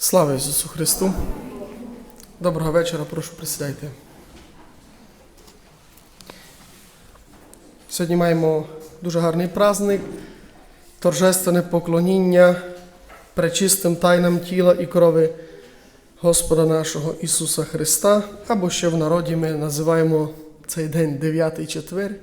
Слава Ісусу Христу! Доброго вечора, прошу присідайте. Сьогодні маємо дуже гарний праздник, торжественне поклоніння пречистим тайнам тіла і крови Господа нашого Ісуса Христа, або ще в народі ми називаємо цей день дев'ятий четвер.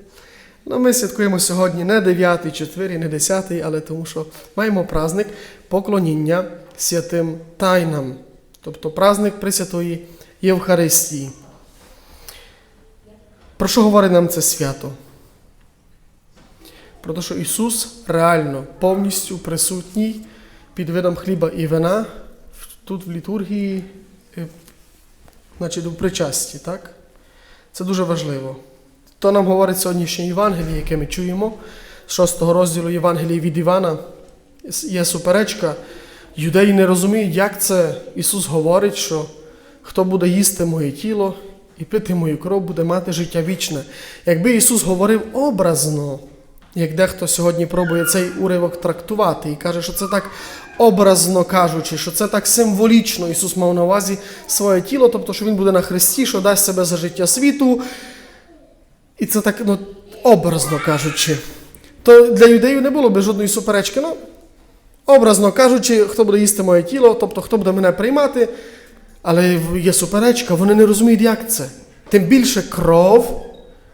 Ну, ми святкуємо сьогодні не дев'ятий четвер і не десятий, але тому що маємо праздник поклоніння святим тайнам, тобто праздник Пресвятої Євхаристії. Про що говорить нам це свято? Про те, що Ісус реально повністю присутній під видом хліба і вина тут в літургії, е, значить у причасті, так? Це дуже важливо. То нам говорить сьогоднішнє Євангеліє, яке ми чуємо, з 6 розділу Євангелії від Івана. Є суперечка. Юдеї не розуміють, як це Ісус говорить, що хто буде їсти моє тіло і пити мою кров, буде мати життя вічне. Якби Ісус говорив образно, як дехто сьогодні пробує цей уривок трактувати і каже, що це так образно кажучи, що це так символічно Ісус мав на увазі своє тіло, тобто, що Він буде на хресті, що дасть себе за життя світу. І це так ну, образно кажучи. То для юдеїв не було би жодної суперечки. Ну, образно кажучи, хто буде їсти моє тіло, тобто хто буде мене приймати, але є суперечка, вони не розуміють, як це. Тим більше кров.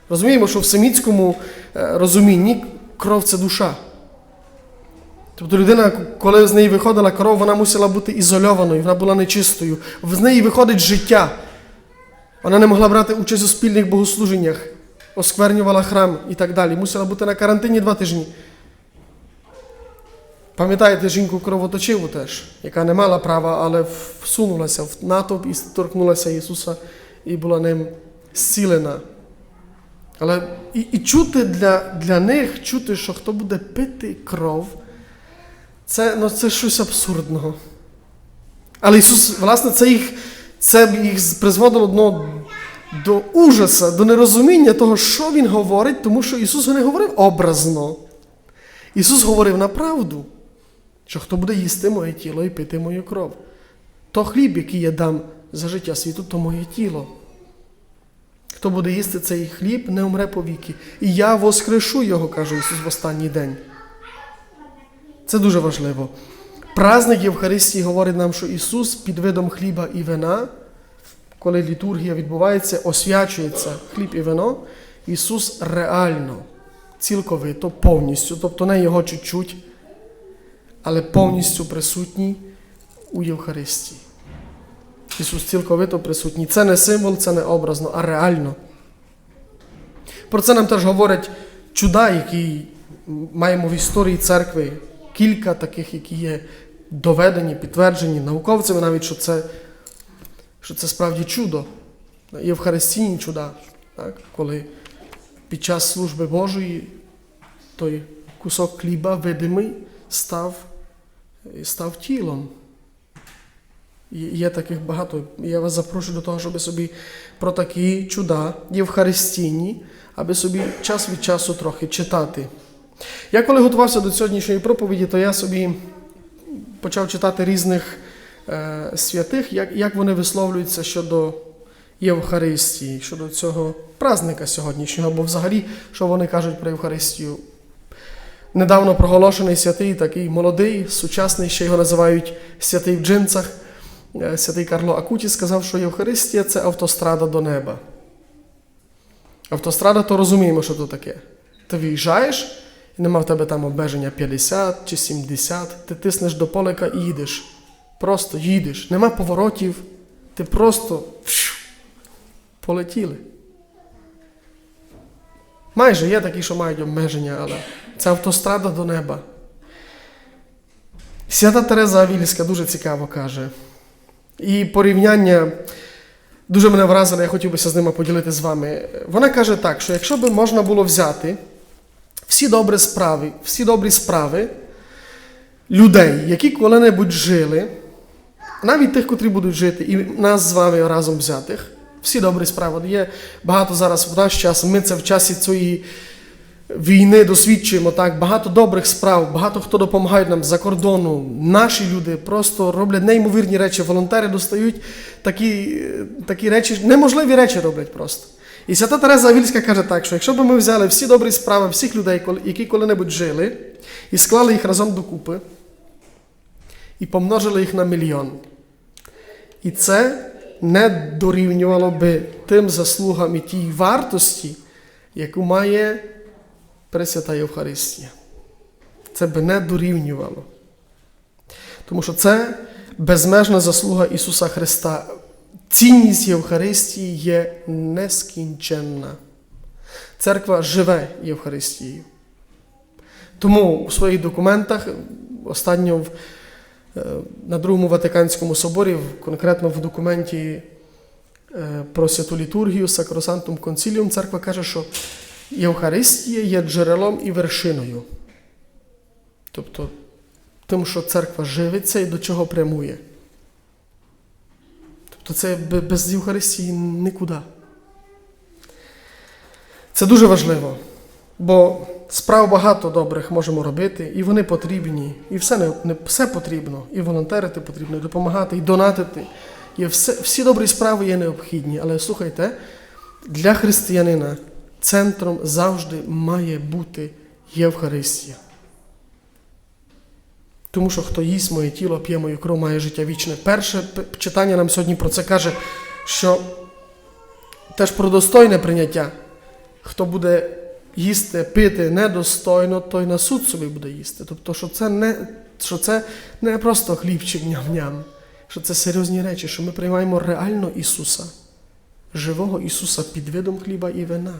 Розуміємо, що в семітському е, розумінні кров це душа. Тобто людина, коли з неї виходила кров, вона мусила бути ізольованою, вона була нечистою. З неї виходить життя. Вона не могла брати участь у спільних богослуженнях, осквернювала храм і так далі. Мусила бути на карантині два тижні. Пам'ятаєте жінку кровоточиву теж, яка не мала права, але всунулася в натовп і торкнулася Ісуса і була ним зцілена. Але і, і чути для, для них, чути, що хто буде пити кров, це, ну, це щось абсурдного. Але Ісус, власне, це їх, це їх призводило ну, до ужаса, до нерозуміння того, що Він говорить, тому що Ісус не говорив образно. Ісус говорив на правду, що хто буде їсти моє тіло і пити мою кров. То хліб, який я дам за життя світу, то моє тіло. Хто буде їсти цей хліб, не умре повіки. І я воскрешу його, каже Ісус в останній день. Це дуже важливо. Праздник Євхаристії говорить нам, що Ісус під видом хліба і вина, коли літургія відбувається, освячується хліб і вино, Ісус реально, цілковито, повністю, тобто не його чуть-чуть, але повністю присутній у Євхаристії. Ісус цілковито присутній. Це не символ, це не образно, а реально. Про це нам теж говорять чуда, які маємо в історії церкви. Кілька таких, які є доведені, підтверджені науковцями, навіть що це, що це справді чудо. Євхаристійні чуда, так? коли під час служби Божої той кусок хліба видимий став, став тілом. Є таких багато. Я вас запрошую до того, щоб собі про такі чуда євхаристійні, аби собі час від часу трохи читати. Я коли готувався до сьогоднішньої проповіді, то я собі почав читати різних е, святих, як, як вони висловлюються щодо Євхаристії, щодо цього празника сьогоднішнього, або взагалі, що вони кажуть про Євхаристію. Недавно проголошений святий, такий молодий, сучасний, ще його називають святий в джинсах. Е, Святий Карло Акуті сказав, що Євхаристія це автострада до неба. Автострада, то розуміємо, що то таке. Ти виїжджаєш, і нема в тебе там обмеження 50 чи 70, ти тиснеш до полика і їдеш. Просто їдеш. Нема поворотів, ти просто полетіли. Майже є такі, що мають обмеження, але це автострада до неба. Свята Тереза Авільська дуже цікаво каже. І порівняння дуже мене вразило, я хотів би з ними поділити з вами. Вона каже так, що якщо би можна було взяти всі добрі справи, всі добрі справи людей, які коли-небудь жили, навіть тих, котрі будуть жити, і нас з вами разом взятих, всі добрі справи. Є багато зараз в наш час, ми це в часі цієї війни досвідчуємо так, багато добрих справ, багато хто допомагає нам за кордону. Наші люди просто роблять неймовірні речі. Волонтери достають такі, такі речі, неможливі речі роблять просто. І свята Тереза Авільська каже так, що якщо б ми взяли всі добрі справи всіх людей, які коли-небудь жили, і склали їх разом докупи, і помножили їх на мільйон. І це не дорівнювало би тим заслугам і тій вартості, яку має Пресвята Євхаристія. Це би не дорівнювало. Тому що це безмежна заслуга Ісуса Христа. Цінність Євхаристії є нескінченна. Церква живе Євхаристією. Тому у своїх документах, останньо в, на Другому Ватиканському соборі, конкретно в документі е, про святу літургію Сакросантум Конціліум, церква каже, що Євхаристія є джерелом і вершиною. Тобто тим, що церква живиться і до чого прямує. Тобто це без Євхаристії нікуди. Це дуже важливо, бо справ багато добрих можемо робити, і вони потрібні, і все, не, не, все потрібно, і волонтерити потрібно, і допомагати, і донатити. І все, всі добрі справи є необхідні. Але слухайте, для християнина центром завжди має бути Євхаристія. Тому що хто їсть моє тіло, п'є мою кров, має життя вічне. Перше читання нам сьогодні про це каже, що теж про достойне прийняття. Хто буде їсти, пити недостойно, той на суд собі буде їсти. Тобто, що це не, що це не просто хлібчик ням-ням, що це серйозні речі, що ми приймаємо реально Ісуса, живого Ісуса під видом хліба і вина.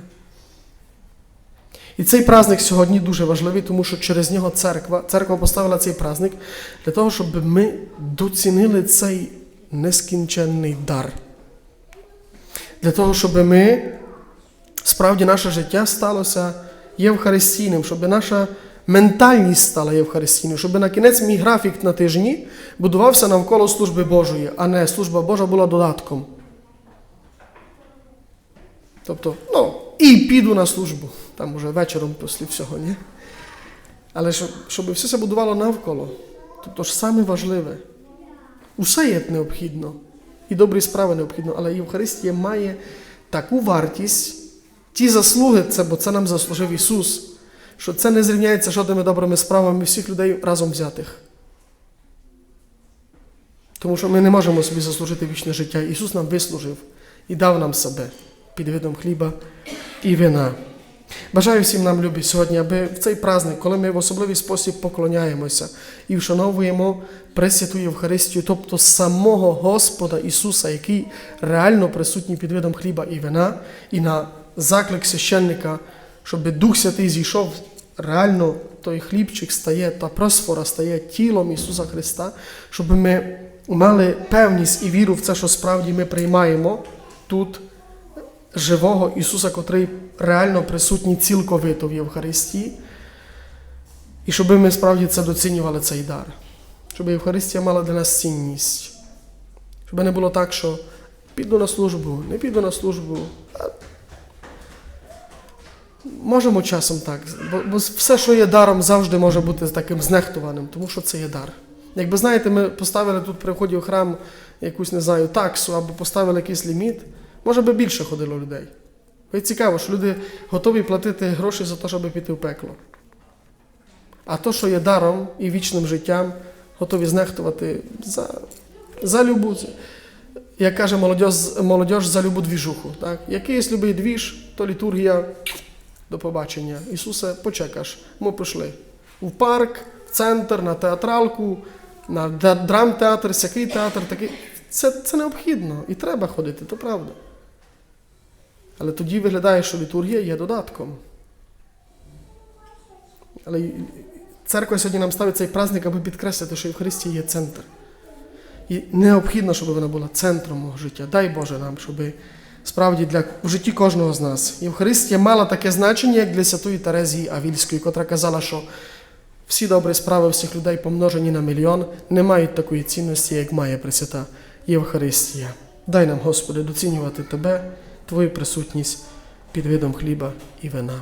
І цей праздник сьогодні дуже важливий, тому що через нього церква, церква поставила цей праздник для того, щоб ми доцінили цей нескінченний дар. Для того, щоб ми справді наше життя сталося євхаристійним, щоб наша ментальність стала євхаристійною, щоб на кінець мій графік на тижні будувався навколо служби Божої, а не служба Божа була додатком. Тобто, ну, і піду на службу, там уже вечором після всього, ні? Але щоб, щоб все це будувало навколо. Тобто ж саме важливе. Усе є необхідно. І добрі справи необхідно, але Євхаристія має таку вартість, ті заслуги, це, бо це нам заслужив Ісус, що це не зрівняється жодними добрими справами всіх людей разом взятих. Тому що ми не можемо собі заслужити вічне життя. Ісус нам вислужив і дав нам себе під видом хліба і вина. Бажаю всім нам, любі, сьогодні, аби в цей праздник, коли ми в особливий спосіб поклоняємося і вшановуємо Пресвяту Євхаристію, тобто самого Господа Ісуса, який реально присутній під видом хліба і вина, і на заклик священника, щоб Дух Святий зійшов, реально той хлібчик стає, та просфора стає тілом Ісуса Христа, щоб ми мали певність і віру в це, що справді ми приймаємо тут живого Ісуса, котрий реально присутній цілковито в Євхаристії, і щоб ми справді це доцінювали цей дар, щоб Євхаристія мала для нас цінність, щоб не було так, що піду на службу, не піду на службу. Можемо часом так, бо, бо все, що є даром, завжди може бути таким знехтуваним, тому що це є дар. Якби знаєте, ми поставили тут при вході в храм якусь, не знаю, таксу або поставили якийсь ліміт, може би більше ходило людей. І цікаво, що люди готові платити гроші за те, щоб піти в пекло. А то, що є даром і вічним життям, готові знехтувати за, за любу, як каже молодь, молодь за любу двіжуху. Так? Якийсь любий двіж, то літургія до побачення. Ісусе, почекаш. Ми пішли в парк, в центр, на театралку, на драмтеатр, сякий театр, такий. Це, це необхідно і треба ходити, то правда. Але тоді виглядає, що літургія є додатком. Але церква сьогодні нам ставить цей праздник, аби підкреслити, що Євхаристія є центр. І необхідно, щоб вона була центром мого життя. Дай Боже нам, щоб справді для в житті кожного з нас. Євхаристія мала таке значення, як для святої Терезії Авільської, котра казала, що всі добрі справи всіх людей, помножені на мільйон, не мають такої цінності, як має Пресвята Євхаристія. Дай нам, Господи, доцінювати Тебе, Твою присутність під видом хліба і вина.